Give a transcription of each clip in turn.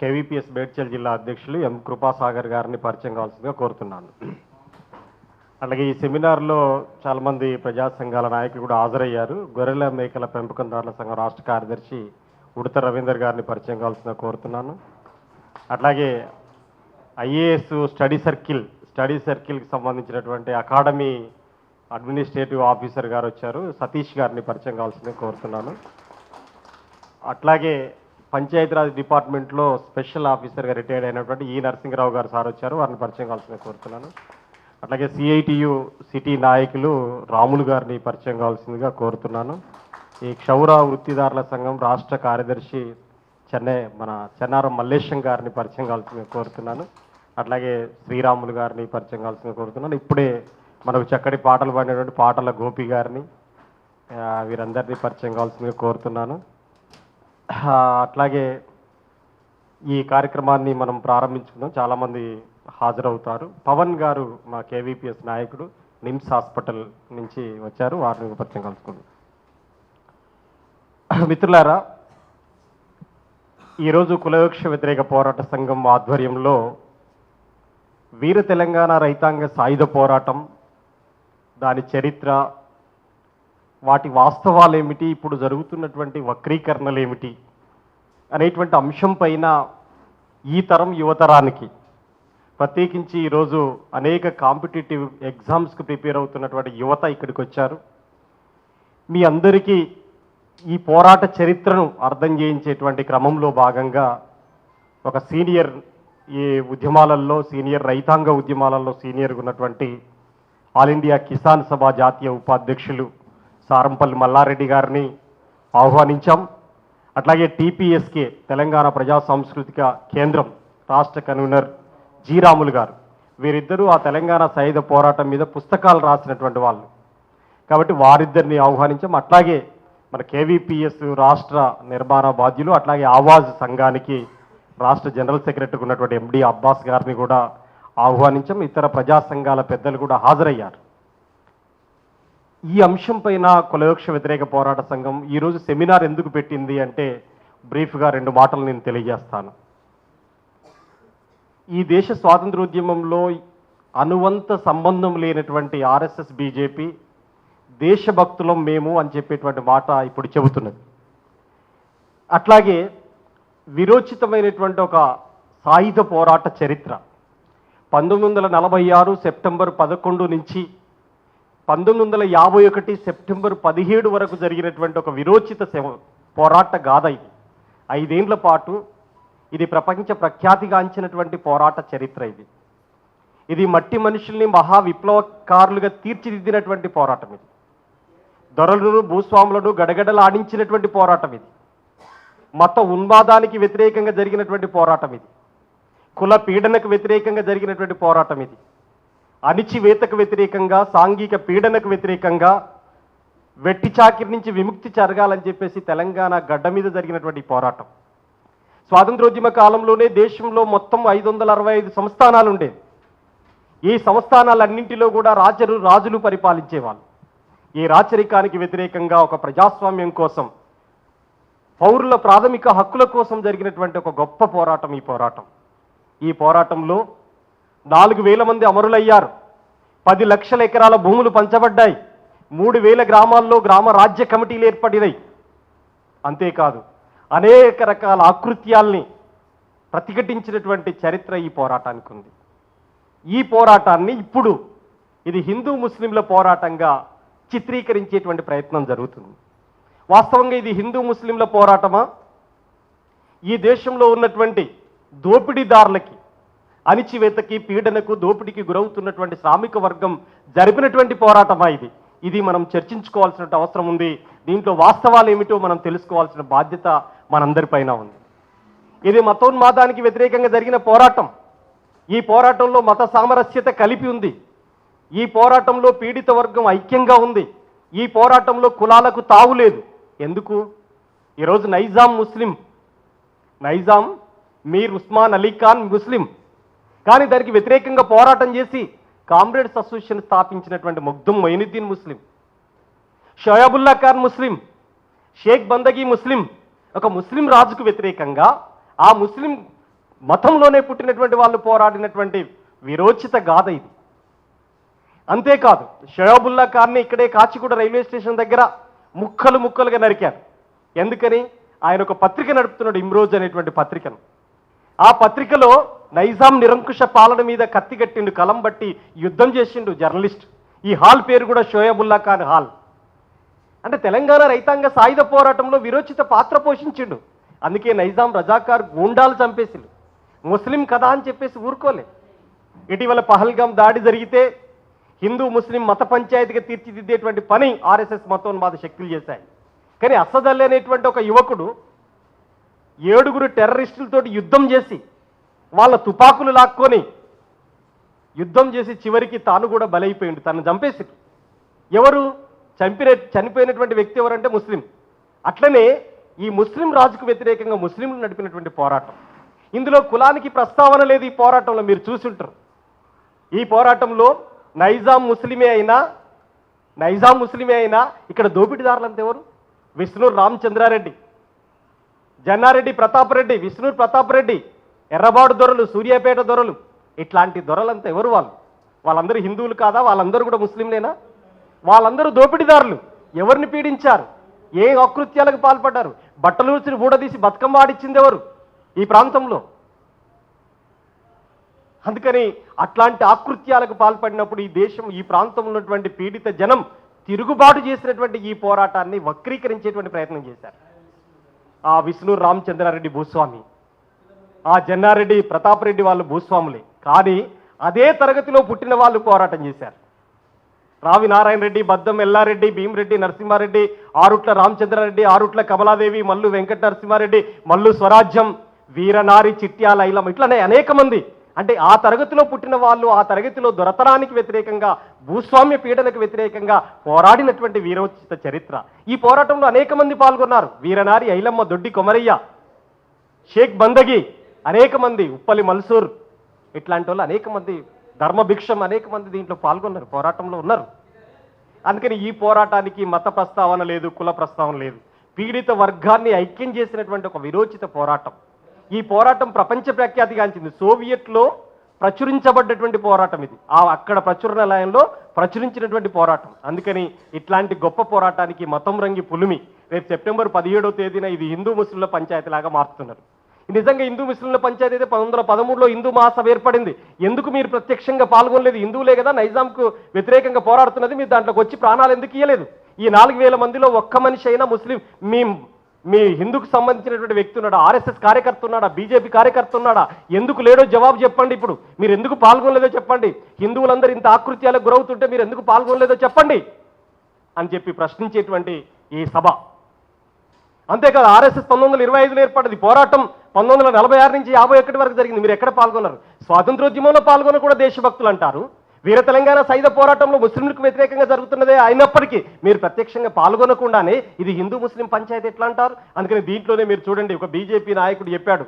KVPS బేడ్చల్ జిల్లా అధ్యక్షులు ఎం కృపాసాగర్ గారిని పరిచయం కావాల్సిందిగా కోరుతున్నాను. అలాగే ఈ సెమినార్లో చాలామంది ప్రజా సంఘాల నాయకులు కూడా హాజరయ్యారు. గొర్రెల మేకల పెంపకందారుల సంఘం రాష్ట్ర కార్యదర్శి ఉడత రవీందర్ గారిని పరిచయం కావాల్సిందిగా కోరుతున్నాను. అట్లాగే ఐఏఎస్ స్టడీ సర్కిల్ స్టడీ సర్కిల్కి సంబంధించినటువంటి అకాడమీ అడ్మినిస్ట్రేటివ్ ఆఫీసర్ గారు వచ్చారు. సతీష్ గారిని పరిచయం కావాల్సిందిగా కోరుతున్నాను. అట్లాగే పంచాయతీరాజ్ డిపార్ట్మెంట్లో స్పెషల్ ఆఫీసర్గా రిటైర్డ్ అయినటువంటి ఈ నరసింహరావు గారు సార్ వచ్చారు. వారిని పరిచయం కావాల్సిన కోరుతున్నాను. అట్లాగే సిఐటియు సిటీ నాయకులు రాములు గారిని పరిచయం కావాల్సిందిగా కోరుతున్నాను. ఈ క్షౌర వృత్తిదారుల సంఘం రాష్ట్ర కార్యదర్శి చెన్నై మన చెన్నారం మల్లేశం గారిని పరిచయం కావాల్సిందిగా కోరుతున్నాను. అట్లాగే శ్రీరాములు గారిని పరిచయం కావాల్సిందిగా కోరుతున్నాను. ఇప్పుడే మనకు చక్కటి పాటలు పాడినటువంటి పాటల గోపి గారిని వీరందరినీ పరిచయం కావాల్సిందిగా కోరుతున్నాను. అట్లాగే ఈ కార్యక్రమాన్ని మనం ప్రారంభించుకుందాం. చాలామంది హాజరవుతారు. పవన్ గారు మా కేవీపీఎస్ నాయకుడు నిమ్స్ హాస్పిటల్ నుంచి వచ్చారు. వారిని పరిచయం కలుసుకుందాం. మిత్రులారా ఈరోజు కులవృక్ష వ్యతిరేక పోరాట సంఘం ఆధ్వర్యంలో వీర తెలంగాణ రైతాంగ సాయుధ పోరాటం దాని చరిత్ర వాటి వాస్తవాలు ఏమిటి ఇప్పుడు జరుగుతున్నటువంటి వక్రీకరణలు ఏమిటి అనేటువంటి అంశం పైన ఈ తరం యువతరానికి ప్రత్యేకించి ఈరోజు అనేక కాంపిటేటివ్ ఎగ్జామ్స్కి ప్రిపేర్ అవుతున్నటువంటి యువత ఇక్కడికి వచ్చారు మీ అందరికీ ఈ పోరాట చరిత్రను అర్థం చేయించేటువంటి క్రమంలో భాగంగా ఒక సీనియర్ ఈ ఉద్యమాలలో సీనియర్ రైతాంగ ఉద్యమాలలో సీనియర్గా ఉన్నటువంటి ఆల్ ఇండియా కిసాన్ సభ జాతీయ ఉపాధ్యక్షులు సారంపల్లి మల్లారెడ్డి గారిని ఆహ్వానించాం. అట్లాగే టీపీఎస్కే తెలంగాణ ప్రజా సాంస్కృతిక కేంద్రం రాష్ట్ర కన్వీనర్ జీరాములు గారు. వీరిద్దరూ ఆ తెలంగాణ సాయుధ పోరాటం మీద పుస్తకాలు రాసినటువంటి వాళ్ళు. కాబట్టి వారిద్దరిని ఆహ్వానించాం. అట్లాగే మన కేవీపీఎస్ రాష్ట్ర నిర్మాణ బాధ్యులు అట్లాగే ఆవాజ్ సంఘానికి రాష్ట్ర జనరల్ సెక్రటరీ ఉన్నటువంటి ఎండి అబ్బాస్ గారిని కూడా ఆహ్వానించాం. ఇతర ప్రజా సంఘాల పెద్దలు కూడా హాజరయ్యారు. ఈ అంశం పైన కులయోక్ష వ్యతిరేక పోరాట సంఘం ఈరోజు సెమినార్ ఎందుకు పెట్టింది అంటే బ్రీఫ్గా రెండు మాటలు నేను తెలియజేస్తాను. ఈ దేశ స్వాతంత్రోద్యమంలో అనువంత సంబంధం లేనటువంటి ఆర్ఎస్ఎస్ బీజేపీ దేశభక్తులం మేము అని చెప్పేటువంటి మాట ఇప్పుడు చెబుతున్నది. అట్లాగే విరోచితమైనటువంటి ఒక సాయుధ పోరాట చరిత్ర. పంతొమ్మిది వందల నలభై ఆరు సెప్టెంబర్ పదకొండు నుంచి పంతొమ్మిది వందల యాభై ఒకటి సెప్టెంబర్ పదిహేడు వరకు జరిగినటువంటి ఒక విరోచిత సేవ పోరాట గాథ ఇది. ఐదేండ్ల పాటు ఇది ప్రపంచ ప్రఖ్యాతిగాంచినటువంటి పోరాట చరిత్ర ఇది. ఇది మట్టి మనుషుల్ని మహా విప్లవకారులుగా తీర్చిదిద్దినటువంటి పోరాటం ఇది. దొరలను భూస్వాములను గడగడలాడించినటువంటి పోరాటం ఇది. మత ఉన్మాదానికి వ్యతిరేకంగా జరిగినటువంటి పోరాటం ఇది. కుల పీడనకు వ్యతిరేకంగా జరిగినటువంటి పోరాటం ఇది. అణిచివేతకు వ్యతిరేకంగా సాంఘిక పీడనకు వ్యతిరేకంగా వెట్టి చాకిరి నుంచి విముక్తి జరగాలని చెప్పేసి తెలంగాణ గడ్డ మీద జరిగినటువంటి పోరాటం. స్వాతంత్రోద్యమ కాలంలోనే దేశంలో మొత్తం ఐదు వందల అరవై ఐదు సంస్థానాలు ఉండేవి ఈ సంస్థానాలన్నింటిలో కూడా రాజరు రాజులు పరిపాలించేవాళ్ళు. ఈ రాచరికానికి వ్యతిరేకంగా ఒక ప్రజాస్వామ్యం కోసం పౌరుల ప్రాథమిక హక్కుల కోసం జరిగినటువంటి ఒక గొప్ప పోరాటం ఈ పోరాటం. ఈ పోరాటంలో నాలుగు వేల మంది అమరులయ్యారు. పది లక్షల ఎకరాల భూములు పంచబడ్డాయి. మూడు వేల గ్రామాల్లో గ్రామ రాజ్య కమిటీలు ఏర్పడినాయి. అంతేకాదు అనేక రకాల ఆకృత్యాల్ని ప్రతిఘటించినటువంటి చరిత్ర ఈ పోరాటానికి ఉంది. ఈ పోరాటాన్ని ఇప్పుడు ఇది హిందూ ముస్లింల పోరాటంగా చిత్రీకరించేటువంటి ప్రయత్నం జరుగుతుంది. వాస్తవంగా ఇది హిందూ ముస్లింల పోరాటమా? ఈ దేశంలో ఉన్నటువంటి దోపిడీదారులకి అణిచివేతకి పీడనకు దోపిడీకి గురవుతున్నటువంటి శ్రామిక వర్గం జరిపినటువంటి పోరాటమా ఇది? ఇది మనం చర్చించుకోవాల్సిన అవసరం ఉంది. దీంట్లో వాస్తవాలు ఏమిటో మనం తెలుసుకోవాల్సిన బాధ్యత మనందరిపైన ఉంది. ఇది మతోన్మాదానికి వ్యతిరేకంగా జరిగిన పోరాటం. ఈ పోరాటంలో మత సామరస్యత కలిపి ఉంది. ఈ పోరాటంలో పీడిత వర్గం ఐక్యంగా ఉంది. ఈ పోరాటంలో కులాలకు తావు లేదు. ఎందుకు? ఈరోజు నైజాం ముస్లిం. నైజాం మీర్ ఉస్మాన్ అలీ ఖాన్ ముస్లిం. కానీ దానికి వ్యతిరేకంగా పోరాటం చేసి కామ్రేడ్స్ అసోసియేషన్ స్థాపించినటువంటి ముగ్ధం మొయినుద్దీన్ ముస్లిం షోయాబుల్లా ఖాన్ ముస్లిం షేక్ బందగీ ముస్లిం ఒక ముస్లిం రాజుకు వ్యతిరేకంగా ఆ ముస్లిం మతంలోనే పుట్టినటువంటి వాళ్ళు పోరాడినటువంటి విరోచిత గాథ ఇది. అంతేకాదు షయాబుల్లా ఖాన్ని ఇక్కడే కాచిగూడ రైల్వే స్టేషన్ దగ్గర ముక్కలు ముక్కలుగా నరికారు. ఎందుకని? ఆయన ఒక పత్రిక నడుపుతున్నాడు ఇమ్రోజ్ అనేటువంటి పత్రికను. ఆ పత్రికలో నైజాం నిరంకుశ పాలన మీద కత్తిగట్టిండు కలం బట్టి యుద్ధం చేసిండు జర్నలిస్ట్. ఈ హాల్ పేరు కూడా షోయబుల్లా ఖాన్ హాల్. అంటే తెలంగాణ రైతాంగ సాయుధ పోరాటంలో విరోచిత పాత్ర పోషించిండు. అందుకే నైజాం రజాకార్ గూండాలు చంపేసిండు. ముస్లిం కదా అని చెప్పేసి ఊరుకోలే. ఇటీవల పహల్గాం దాడి జరిగితే హిందూ ముస్లిం మత పంచాయతీగా తీర్చిదిద్దేటువంటి పని ఆర్ఎస్ఎస్ మతోన్మాద శక్తులు చేశాయి. కానీ అసదల్ అనేటువంటి ఒక యువకుడు ఏడుగురు టెర్రరిస్టులతోటి యుద్ధం చేసి వాళ్ళ తుపాకులు లాక్కొని యుద్ధం చేసి చివరికి తాను కూడా బలైపోయిండు. తను చంపేసి ఎవరు? చంపిన చనిపోయినటువంటి వ్యక్తి ఎవరంటే ముస్లిం. అట్లనే ఈ ముస్లిం రాజుకు వ్యతిరేకంగా ముస్లింలు నడిపినటువంటి పోరాటం. ఇందులో కులానికి ప్రస్తావన లేదు ఈ పోరాటంలో మీరు చూసుంటారు ఈ పోరాటంలో నైజాం ముస్లిమే అయినా నైజాం ముస్లిమే అయినా ఇక్కడ దోపిడీదారులంతా ఎవరు? విష్ణు రామచంద్రారెడ్డి జన్నారెడ్డి ప్రతాప్ రెడ్డి విష్ణు ప్రతాప్ రెడ్డి ఎర్రబాడు దొరలు సూర్యాపేట దొరలు ఇట్లాంటి దొరలంతా ఎవరు వాళ్ళు? వాళ్ళందరూ హిందువులు కాదా? వాళ్ళందరూ కూడా ముస్లింలేనా? వాళ్ళందరూ దోపిడీదారులు. ఎవరిని పీడించారు? ఏ అకృత్యాలకు పాల్పడ్డారు? బట్టలు బూడదీసి ఊడదీసి బతుకమ్మ ఆడిచ్చింది ఎవరు? ఈ ప్రాంతంలో. అందుకని అట్లాంటి ఆకృత్యాలకు పాల్పడినప్పుడు ఈ దేశం ఈ ప్రాంతంలో ఉన్నటువంటి పీడిత జనం తిరుగుబాటు చేసినటువంటి ఈ పోరాటాన్ని వక్రీకరించేటువంటి ప్రయత్నం చేశారు. ఆ విష్ణు రామచంద్రారెడ్డి భూస్వామి. ఆ జన్నారెడ్డి ప్రతాప్ రెడ్డి వాళ్ళు భూస్వాములే. కానీ అదే తరగతిలో పుట్టిన వాళ్ళు పోరాటం చేశారు. రావి నారాయణ రెడ్డి బద్దం ఎల్లారెడ్డి భీమరెడ్డి నరసింహారెడ్డి ఆరుట్ల రామచంద్రారెడ్డి ఆరుట్ల కమలాదేవి మల్లు వెంకట నరసింహారెడ్డి మల్లు స్వరాజ్యం వీరనారి చిట్యాల ఐలం ఇట్లనే అనేక మంది. అంటే ఆ తరగతిలో పుట్టిన వాళ్ళు ఆ తరగతిలో దొరతనానికి వ్యతిరేకంగా భూస్వామ్య పీడనకు వ్యతిరేకంగా పోరాడినటువంటి వీరోచిత చరిత్ర. ఈ పోరాటంలో అనేక మంది పాల్గొన్నారు. వీరనారి ఐలమ్మ దొడ్డి కొమరయ్య షేక్ బందగి అనేక మంది ఉప్పలి మల్సూర్ ఇట్లాంటి వాళ్ళు అనేక మంది ధర్మభిక్షం అనేక మంది దీంట్లో పాల్గొన్నారు పోరాటంలో ఉన్నారు. అందుకని ఈ పోరాటానికి మత ప్రస్తావన లేదు కుల ప్రస్తావన లేదు. పీడిత వర్గాన్ని ఐక్యం చేసినటువంటి ఒక విరోచిత పోరాటం. ఈ పోరాటం ప్రపంచ ప్రఖ్యాతిగాంచింది. సోవియట్లో ప్రచురించబడ్డటువంటి పోరాటం ఇది. ఆ అక్కడ ప్రచురణాలయంలో ప్రచురించినటువంటి పోరాటం. అందుకని ఇట్లాంటి గొప్ప పోరాటానికి మతం రంగి పులిమి రేపు సెప్టెంబర్ పదిహేడో తేదీన ఇది హిందూ ముస్లింల పంచాయతీలాగా మారుతున్నారు. నిజంగా హిందూ ముస్లింల పంచాయతీ అయితే పంతొమ్మిది వందల పదమూడులో హిందూ మహాసభ ఏర్పడింది. ఎందుకు మీరు ప్రత్యక్షంగా పాల్గొనలేదు? హిందువులే కదా నైజాంకు వ్యతిరేకంగా పోరాడుతున్నది మీరు దాంట్లోకి వచ్చి ప్రాణాలు ఎందుకు ఇయ్యలేదు? ఈ నాలుగు వేల మందిలో ఒక్క మనిషి అయినా ముస్లిం మీ మీ హిందూకు సంబంధించినటువంటి వ్యక్తి ఉన్నాడా? ఆర్ఎస్ఎస్ కార్యకర్త ఉన్నాడా? బీజేపీ కార్యకర్త ఉన్నాడా? ఎందుకు లేడో జవాబు చెప్పండి ఇప్పుడు. మీరు ఎందుకు పాల్గొనలేదో చెప్పండి. హిందువులందరూ ఇంత ఆకృత్యాలకు గురవుతుంటే మీరు ఎందుకు పాల్గొనలేదో చెప్పండి అని చెప్పి ప్రశ్నించేటువంటి ఈ సభ. అంతేకాదు ఆర్ఎస్ఎస్ పంతొమ్మిది వందల ఇరవై ఐదులో ఏర్పడింది పోరాటం పంతొమ్మిది వందల నలభై ఆరు నుంచి యాభై ఒకటి వరకు జరిగింది. మీరు ఎక్కడ పాల్గొన్నారు? స్వాతంత్రోద్యమంలో పాల్గొన కూడా దేశభక్తులు అంటారు. వీర తెలంగాణ సైద పోరాటంలో ముస్లింలకు వ్యతిరేకంగా జరుగుతున్నదే అయినప్పటికీ మీరు ప్రత్యక్షంగా పాల్గొనకుండానే ఇది హిందూ ముస్లిం పంచాయతీ ఎట్లా అంటారు? అందుకని దీంట్లోనే మీరు చూడండి ఒక బీజేపీ నాయకుడు చెప్పాడు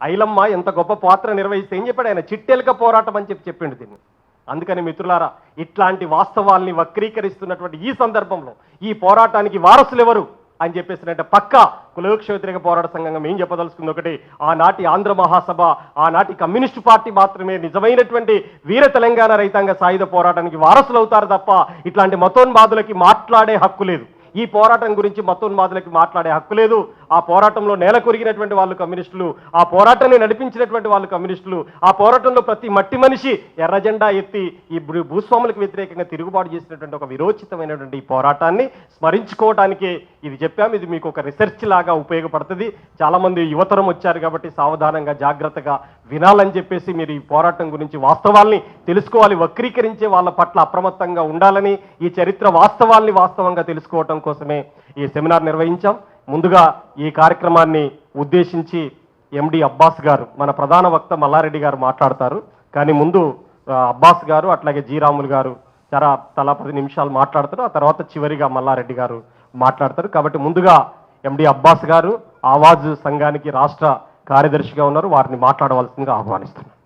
ఐలమ్మ ఎంత గొప్ప పాత్ర నిర్వహిస్తే ఏం చెప్పాడు ఆయన? చిట్టెలక పోరాటం అని చెప్పి చెప్పిండు దీన్ని. అందుకని మిత్రులారా ఇట్లాంటి వాస్తవాల్ని వక్రీకరిస్తున్నటువంటి ఈ సందర్భంలో ఈ పోరాటానికి వారసులు ఎవరు అని చెప్పేసినట్టే పక్క కులవృక్ష వ్యతిరేక పోరాట సంఘంగా మేము చెప్పదలుచుకుంది ఒకటి. ఆనాటి ఆంధ్ర మహాసభ ఆనాటి కమ్యూనిస్టు పార్టీ మాత్రమే నిజమైనటువంటి వీర తెలంగాణ రైతాంగ సాయుధ పోరాటానికి వారసులు అవుతారు తప్ప ఇట్లాంటి మతోన్మాదులకి మాట్లాడే హక్కు లేదు. ఈ పోరాటం గురించి మతోన్మాదులకి మాట్లాడే హక్కు లేదు. ఆ పోరాటంలో నేల కొరిగినటువంటి వాళ్ళు కమ్యూనిస్టులు ఆ పోరాటాన్ని నడిపించినటువంటి వాళ్ళు కమ్యూనిస్టులు ఆ పోరాటంలో ప్రతి మట్టి మనిషి ఎర్రజెండా ఎత్తి ఈ భూ- భూస్వాములకు వ్యతిరేకంగా తిరుగుబాటు చేసినటువంటి ఒక విరోచితమైనటువంటి ఈ పోరాటాన్ని స్మరించుకోవటానికే ఇది చెప్పాము. ఇది మీకు ఒక రీసెర్చ్ లాగా ఉపయోగపడుతుంది. చాలామంది యువతరం వచ్చారు కాబట్టి సావధానంగా జాగ్రత్తగా వినాలని చెప్పేసి మీరు ఈ పోరాటం గురించి వాస్తవాల్ని తెలుసుకోవాలి. వక్రీకరించే వాళ్ళ పట్ల అప్రమత్తంగా ఉండాలని ఈ చరిత్ర వాస్తవాల్ని వాస్తవంగా తెలుసుకోవటం కోసమే ఈ సెమినార్ నిర్వహించాం. ముందుగా ఈ కార్యక్రమాన్ని ఉద్దేశించి ఎండి అబ్బాస్ గారు మన ప్రధాన వక్త మల్లారెడ్డి గారు మాట్లాడతారు. కానీ ముందు అబ్బాస్ గారు అట్లాగే జీరాములు గారు చాలా తలా పది నిమిషాలు మాట్లాడతారు. ఆ తర్వాత చివరిగా మల్లారెడ్డి గారు మాట్లాడతారు. కాబట్టి ముందుగా ఎండి అబ్బాస్ గారు ఆవాజ్ సంఘానికి రాష్ట్ర కార్యదర్శిగా ఉన్నారు. వారిని మాట్లాడవలసిందిగా ఆహ్వానిస్తున్నారు